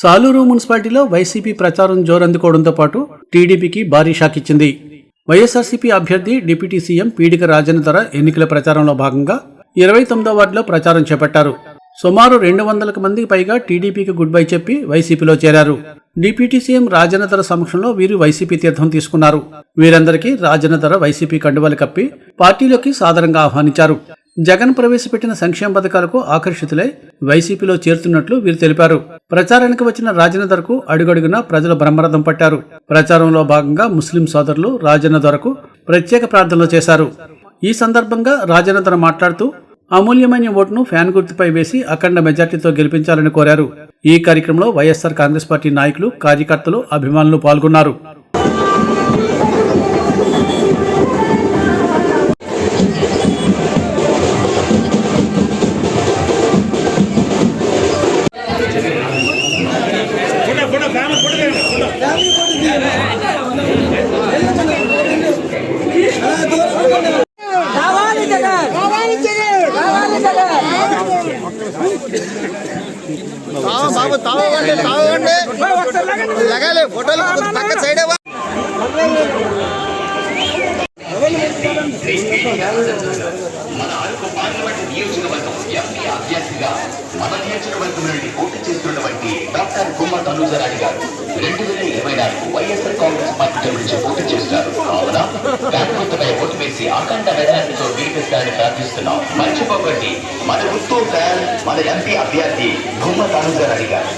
సాలూరు మున్సిపాలిటీలో వైసీపీ ప్రచారం జోరందుకోవడంతో పాటు టీడీపీకి భారీ షాక్ ఇచ్చింది. వైఎస్ఆర్సీపీ అభ్యర్థి డిప్యూటీ సీఎం పీడిక రాజన్ ధర ఎన్నికల ప్రచారంలో భాగంగా ఇరవై తొమ్మిదో వార్డులో ప్రచారం చేపట్టారు. సుమారు రెండు వందలకు మందికి పైగా టీడీపీకి గుడ్ బై చెప్పి వైసీపీలో చేరారు. డిప్యూటీ సీఎం రాజనధర సమక్షంలో వీరు వైసీపీ తీర్థం తీసుకున్నారు. వీరందరికీ రాజనధర వైసీపీ కండువలు కప్పి పార్టీలోకి సాదరంగా ఆహ్వానించారు. జగన్ ప్రవేశపెట్టిన సంక్షేమ పథకాలకు ఆకర్షితులై వైసీపీలో చేరుతున్నట్లు వీరు తెలిపారు. ప్రచారానికి వచ్చిన రాజన్న ధరకు అడుగడుగునా ప్రజలు బ్రహ్మరథం పట్టారు. ప్రచారంలో భాగంగా ముస్లిం సోదరులు రాజన్న ధరకు ప్రత్యేక ప్రార్థనలు చేశారు. ఈ సందర్భంగా రాజనధర మాట్లాడుతూ అమూల్యమైన ఓటును ఫ్యాన్ గుర్తుపై వేసి అఖండ మెజార్టీతో గెలిపించాలని కోరారు. ఈ కార్యక్రమంలో వైఎస్ఆర్ కాంగ్రెస్ పార్టీ నాయకులు కార్యకర్తలు అభిమానులు పాల్గొన్నారు. బాబు తావండి తావండి లగాలి ఫోటోలు పక్క సైడ్ మన అరకు పార్లమెంట్ నియోజకవర్గం ఎంపీ అభ్యర్థిగా మన నియోజకవర్గం నుండి పోటీ చేస్తున్నటువంటి డాక్టర్ గుమ్మ తనుజరాణి గారు రెండు వేల ఇరవై నాలుగు వైఎస్ఆర్ కాంగ్రెస్ పార్టీ నుంచి పోటీ చేస్తారు. కావున కాకపోతే ఓటు వేసి అఖండ మెజార్టీతో గెలిపిస్తారని ప్రార్థిస్తున్నాం. మర్చిపోకండి. మన ఉత్తూ ఫ్యాన్ మన ఎంపీ అభ్యర్థి గుమ్మ తనుజరాణి గారు.